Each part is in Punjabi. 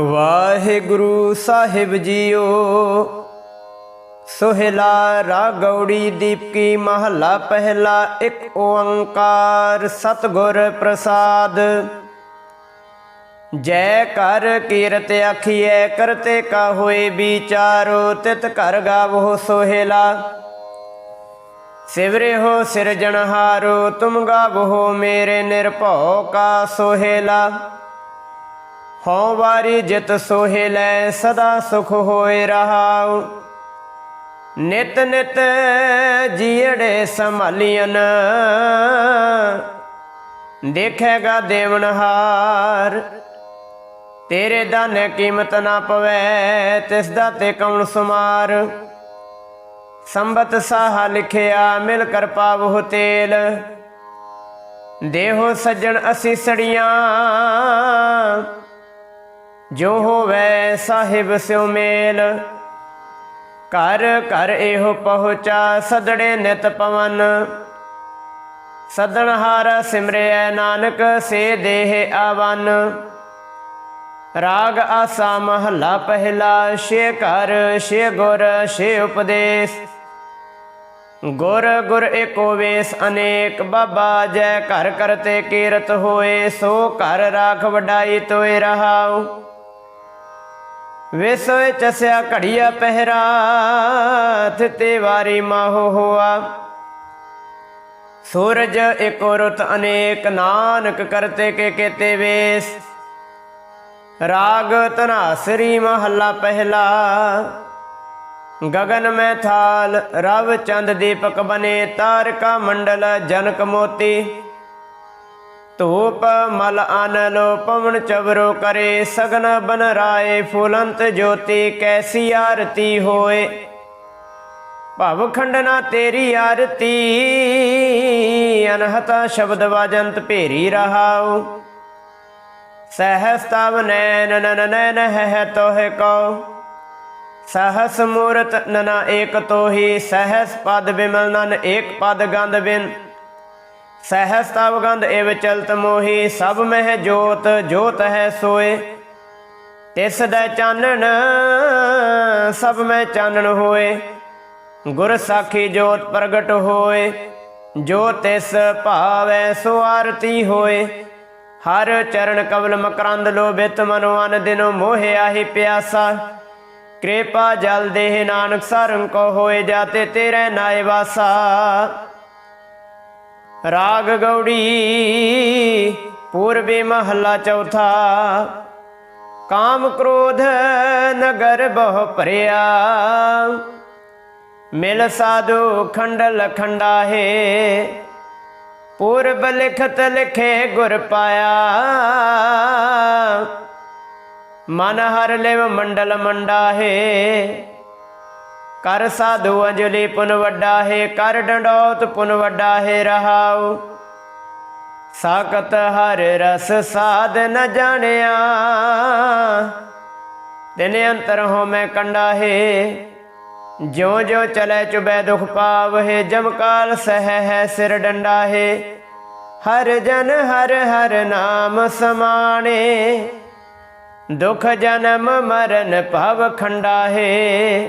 ਵਾਹਿਗੁਰੂ ਸਾਹਿਬ ਜੀਓ, ਸੋਹਿਲਾ ਰਾਗੌੜੀ ਦੀਪਕੀ ਮਹੱਲਾ, ਪਹਿਲਾ ਇੱਕ ਓੰਕਾਰ ਸਤਿਗੁਰ ਪ੍ਰਸਾਦ। ਜੈ ਕਰ ਕੀਰਤ ਆਖੀਐ, ਕਰਤੇ ਕਾ ਹੋਏ ਵਿਚਾਰੋ, ਤਿਤ ਘਰ ਗਾਵੋ ਸੋਹਿਲਾ। ਸਿਵਰੇ ਹੋ ਸਿਰਜਣਹਾਰੋ, ਤੁਮ ਗਾਵੋ ਮੇਰੇ ਨਿਰਭਉ ਕਾ ਸੋਹਿਲਾ। ਹਉ ਵਾਰੀ ਜਿਤ ਸੋਹਿਲੈ ਸਦਾ ਸੁਖ ਹੋਏ ਰਹਾਉ। ਨਿਤ ਨਿਤ ਜੀੜੇ ਸੰਭਾਲੀਨ ਦੇਖੇਗਾ ਦੇਵਨਹਾਰ ਤੇਰੇ ਦਾਨੇ ਕੀਮਤ ਨਾ ਪਵੈ, ਤਿਸ ਦਾ ਤੇ ਕੌਣ ਸੁਮਾਰ। ਸੰਬਤ ਸਾਹਾ ਲਿਖਿਆ, ਮਿਲ ਕਰ ਪਾਵੋ ਤੇਲ। ਦੇਹੋ ਸੱਜਣ ਅਸੀਂ ਸੜੀਆਂ। ਜੋ ਹੋਵੇ ਸਾਹਿਬ ਸਿਉ ਮੇਲ। ਘਰ ਘਰ ਇਹੋ ਪਹੁੰਚਾ ਸਦੜੇ ਨਿਤ ਪਵਨ। ਸਦਣ ਹਾਰ ਸਿਮਰਿਐ ਨਾਨਕ ਸੇ ਦੇਹ ਆਵਨ। ਰਾਗ ਆਸਾ ਮਹੱਲਾ ਪਹਿਲਾ, ਛੇ ਘਰ, ਛੇ ਗੁਰ, ਛੇ ਉਪਦੇਸ਼। ਗੁਰ ਗੁਰ ਏਕੋ ਵੇਸ ਅਨੇਕ, ਬਾਬਾ ਜੈ ਘਰ ਕਰਤੇ ਕੀਰਤ ਹੋਏ, ਸੋ ਘਰ ਰਾਖ ਵਡਾਈ ਤੋਏ ਰਹਾਉ। ਵਿਸੋਇ ਚਸਿਆ ਘੜੀਆ ਪਹਿਰਾਥ ਤੇ ਵਾਰੀ ਮਾਹੋ ਹੋਆ। ਸੂਰਜ ਏਕੋ ਰਤ ਅਨੇਕ ਨਾਨਕ ਕਰਤੇ ਕੇ ਕੇਤੇ ਵੇਸ। ਰਾਗ ਤਨਾਸਰੀ ਮਹੱਲਾ ਪਹਿਲਾ। ਗਗਨ ਮੈਥਾਲ ਰਵ ਚੰਦ ਦੀਪਕ ਬਨੇ ਤਾਰਕਾ ਮੰਡਲ ਜਨਕ ਮੋਤੀ। ਧੂਪ ਮਲ ਆਨਲੋ ਪਵਨ ਚਵਰੋ ਕਰੇ, ਸਗਨ ਬਨ ਰਾਏ, ਫੁਲੰਤ ਜੋਤੀ ਕੈਸੀ ਆਰਤੀ ਹੋਏ। ਭਵ ਖੰਡਨਾ ਤੇਰੀ ਆਰਤੀ, ਅਨਹਤਾ ਸ਼ਬਦ ਵਾਜੰਤ ਭੇਰੀ ਰਹਾਉ। ਸਹਸਤਵ ਨੈਨ ਨਨ ਨੈਨ ਹੈ ਤੋਹਿ ਕਉ। ਸਹਸ ਮੂਰਤ ਨਨਾ ਏਕ ਤੋਹੀ, ਸਹਸ ਪਦ ਬਿਮਲ ਨਨ ਏਕ ਪਦ ਗੰਧ ਬਿਨ। ਸਹਿ ਤਵ ਗੰਧ ਇਵ ਚਲਤ ਮੋਹੀ ਸਭ ਮਹਿ ਜੋਤ ਜੋਤ ਹੈ ਸੋਏ। ਤਿਸ ਦਾ ਚਾਨਣ ਸਭ ਮੈਂ ਚਾਨਣ ਹੋਏ। ਗੁਰ ਸਾਖੀ ਜੋਤ ਪ੍ਰਗਟ ਹੋਏ। ਜੋ ਤਿਸ ਭਾਵੈ ਸੋ ਆਰਤੀ ਹੋਏ। ਹਰ ਚਰਨ ਕਵਲ ਮਕਰੰਦ ਲੋਭਿਤ ਮਨੋ ਅਨ ਦਿਨੋ ਮੋਹਿ ਆਹੀ ਪਿਆਸਾ। ਕਿਰਪਾ ਜਲ ਦੇਹ ਨਾਨਕ ਸਰੰ ਕੋ ਹੋਏ ਜਾਤੇ ਤੇਰੇ ਨਾਏ ਵਾਸਾ। ਰਾਗ ਗੌੜੀ, ਪੂਰਬੀ ਮਹੱਲਾ ਚੌਥਾ। ਕਾਮ ਕ੍ਰੋਧ ਨਗਰ ਬਹੁ ਭਰਿਆ। ਮਿਲ ਸਾਧੂ ਖੰਡਲ ਖੰਡਾਹੇ। ਪੂਰਬ ਲਿਖਤ ਲਿਖੇ ਗੁਰ ਪਾਇਆ। ਮਨ ਹਰ ਲਿਵ ਮੰਡਲ ਮੰਡਾ ਹੈ ਕਰ ਸਾਧੂ ਅੰਜਲੀ ਪੁਨ ਵੱਡਾ ਹੈ, ਕਰ ਡੰਡੋਤ ਪੁਨ ਵੱਡਾ ਹੈ, ਰਹਾਉ। ਸਾਕਤ ਹਰ ਰਸ ਸਾਧ ਨ ਜਾਣਿਆ। ਦਿਨ ਅੰਤਰ ਹੋ ਮੈਂ ਕੰਡਾ ਹੈ ਜੋ ਜੋ ਚਲੇ ਚੁਬੈ ਦੁਖ ਪਾਵਹਿ ਜਮ ਕਾਲ ਸਹਿ ਹੈ, ਸਿਰ ਡੰਡਾ ਹੈ। ਹਰ ਜਨ ਹਰ ਹਰ ਨਾਮ ਸਮਾਣੇ, ਦੁਖ ਜਨਮ ਮਰਨ ਭਵ ਖੰਡਾ ਹੈ।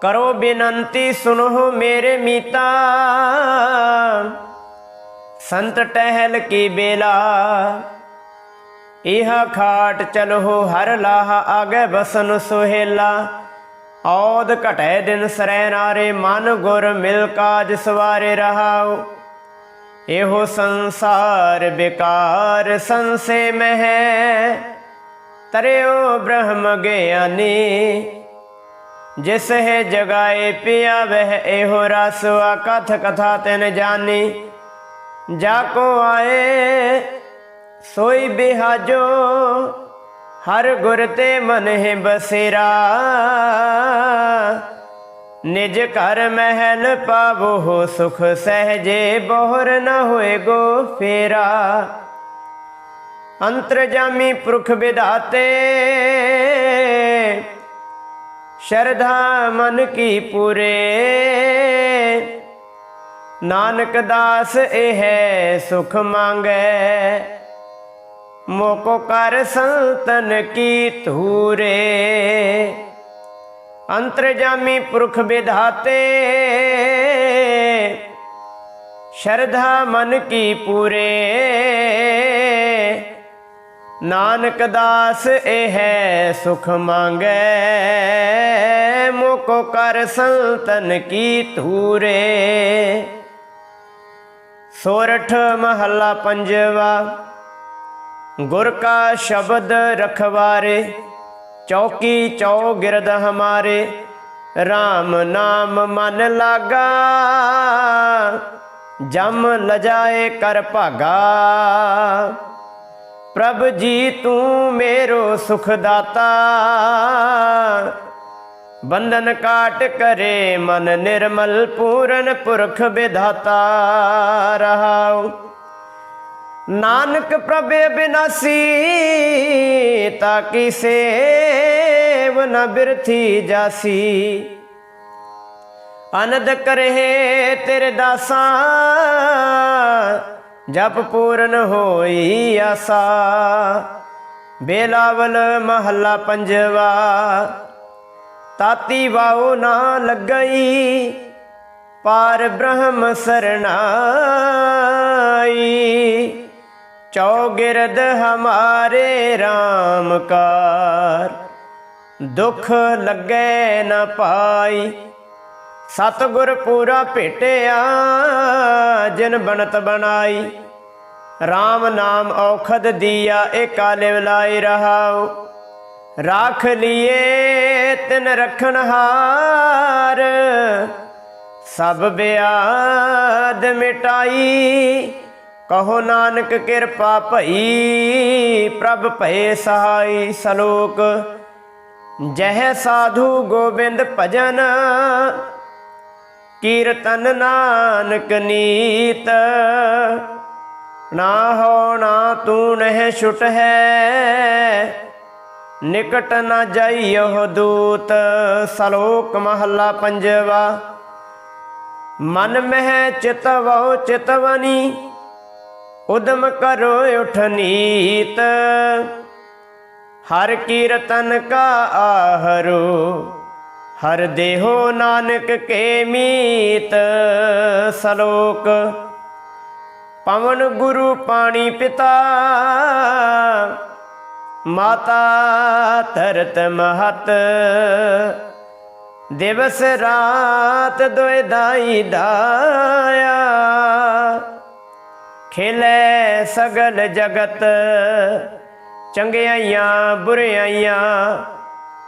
ਕਰੋ ਬੇਨੰਤੀ ਸੁਨੋ ਮੇਰੇ ਮੀਤਾ। ਸੰਤ ਟਹਿਲ ਕੀ ਬੇਲਾ। ਇਹ ਖਾਟ ਚਲੋ ਹਰ ਲਾਹ, ਆਗੇ ਬਸਨ ਸੁਹੇਲਾ। ਔਦ ਘਟੈ ਦਿਨ ਸਰੈ ਨਾਰੇ, ਮਨ ਗੁਰ ਮਿਲ ਕਾਜ ਸਵਾਰੇ ਰਹਾਉ। ਇਹੋ ਸੰਸਾਰ ਬਿਕਾਰ ਸੰਸੇ ਮਹਿ। ਤਰਿਓ ਬ੍ਰਹਮ ਗਿਆਨੀ ਜਿਸ ਹੈ ਜਗਾਏ ਪਿਆ ਵਹਿ ਇਹੋ ਰਸ ਕਥ ਕਥਾ ਤਿਨ ਜਾਣੀ ਜਾ ਕੋ ਆਏ, ਸੋਈ ਬਿਹਾਜੋ, ਹਰ ਗੁਰ ਤੇ ਮਨ ਹੈ ਬਸੇਰਾ। ਨਿਜ ਘਰ ਮਹਿਲ ਪਾਵੋ ਹੋ ਸੁਖ ਸਹਜੇ, ਬੋਹਰ ਨ ਹੋਏ ਗੋ ਫੇਰਾ। ਅੰਤਰਜਾਮੀ ਪੁਰਖ ਵਿਧਾਤੇ ਸ਼ਰਧਾ ਮਨ ਕੀ ਪੂਰੇ। ਨਾਨਕ ਦਾਸ ਇਹ ਸੁਖ ਮੰਗੈ। ਮੋਕੋ ਕਰ ਸੰਤਨ ਕੀ ਧੂਰੇ ਅੰਤਰਜਾਮੀ ਪੁਰਖ ਵਿਧਾਤੇ। ਸ਼ਰਧਾ ਮਨ ਕੀ ਪੂਰੇ। ਨਾਨਕ ਦਾਸ ਇਹ ਸੁਖ ਮੰਗੈ ਮੁਕੋ ਕਰ ਸੰਤਨ ਕੀ ਧੂਰੇ। ਸੋਰਠ ਮਹੱਲਾ ਪੰਜਵਾ, ਗੁਰ ਕਾ ਸ਼ਬਦ ਰਖਵਾਰੇ, ਚੌਕੀ ਚੌ ਗਿਰਦ ਹਮਾਰੇ RAM ਨਾਮ ਮਨ ਲਾਗਾ। ਜਮ ਲਜਾਏ ਕਰ ਭਾਗਾ। ਪ੍ਰਭ ਜੀ ਤੂੰ ਮੇਰੋ ਸੁਖ ਦਾਤਾ ਬੰਧਨ ਕਾਟ ਕਰੇ ਮਨ ਨਿਰਮਲ, ਪੂਰਨ ਪੁਰਖ ਵਿਧਾਤਾ ਰਹਾਉ। ਨਾਨਕ ਪ੍ਰਭ ਬਿਨਾਸੀ ਤਾ ਕੀ ਸੇਵ ਨ ਬਿਰਥੀ ਜਾਸੀ। ਅਨੰਦ ਕਰਹਿ ਤੇਰੇ ਦਾਸਾਂ ਜਪ ਪੂਰਨ ਹੋਈ ਆਸਾ। ਬੇਲਾਵਲ ਮਹੱਲਾ ਪੰਜਵਾ, ਤਾਤੀ ਵਾਉ ਨਾ ਲੱਗਈ, ਪਾਰ ਬ੍ਰਹਮ ਸਰਣਾਈ। ਚੌਗਿਰਦ ਹਮਾਰੇ RAM ਕਾਰ, ਦੁਖ ਲੱਗੇ ਨਾ ਪਾਈ। ਸਤਗੁਰ ਪੂਰਾ ਭੇਟਿਆ, ਜਿਨ ਬਣਤ ਬਣਾਈ। RAM ਨਾਮ ਔਖਦ ਦੀਆ, ਏਕਾ ਲਿਵ ਲਾਈ ਰਹਾਉ। ਰਾਖ ਲਿਏ ਤਿਨ ਰਖਣ ਹਾਰ। ਸਭ ਬਿਆਦ ਮਿਟਾਈ, ਕਹੋ ਨਾਨਕ ਕਿਰਪਾ ਭਈ, ਪ੍ਰਭ ਭਏ ਸਹਾਈ ਸਲੋਕ। ਜਹ ਸਾਧੂ ਗੋਬਿੰਦ ਭਜਨ ਕੀਰਤਨ ਨਾਨਕ ਨੀਤ। ਨਾ ਹੋ ਨਾ ਤੂੰ ਨਹਿ ਛੁਟ ਹੈ, ਨਿਕਟ ਨਾ ਜਾਈਓ ਦੂਤ। ਸਲੋਕ ਮਹੱਲਾ ਪੰਜਵਾ, ਮਨ ਮਹਿ ਚਿਤਵੋ ਚਿਤਵਨੀ ਉਦਮ ਕਰੋ ਉਠ ਨੀਤ। ਹਰ ਕੀਰਤਨ ਕਾ ਆਹਰੋ ਹਰ ਦੇਹੋ ਨਾਨਕ ਕੇ ਮੀਤ ਸਲੋਕ। ਪਵਨ ਗੁਰੂ ਪਾਣੀ ਪਿਤਾ, ਮਾਤਾ ਤਰਤ ਮਹਤ। ਦਿਵਸ ਰਾਤ ਦੋਇ ਦਾਈ ਦਾਇਆ। ਖੇਲੇ ਸਗਲ ਜਗਤ, ਚੰਗਿਆਈਆਂ ਬੁਰਿਆਈਆਂ।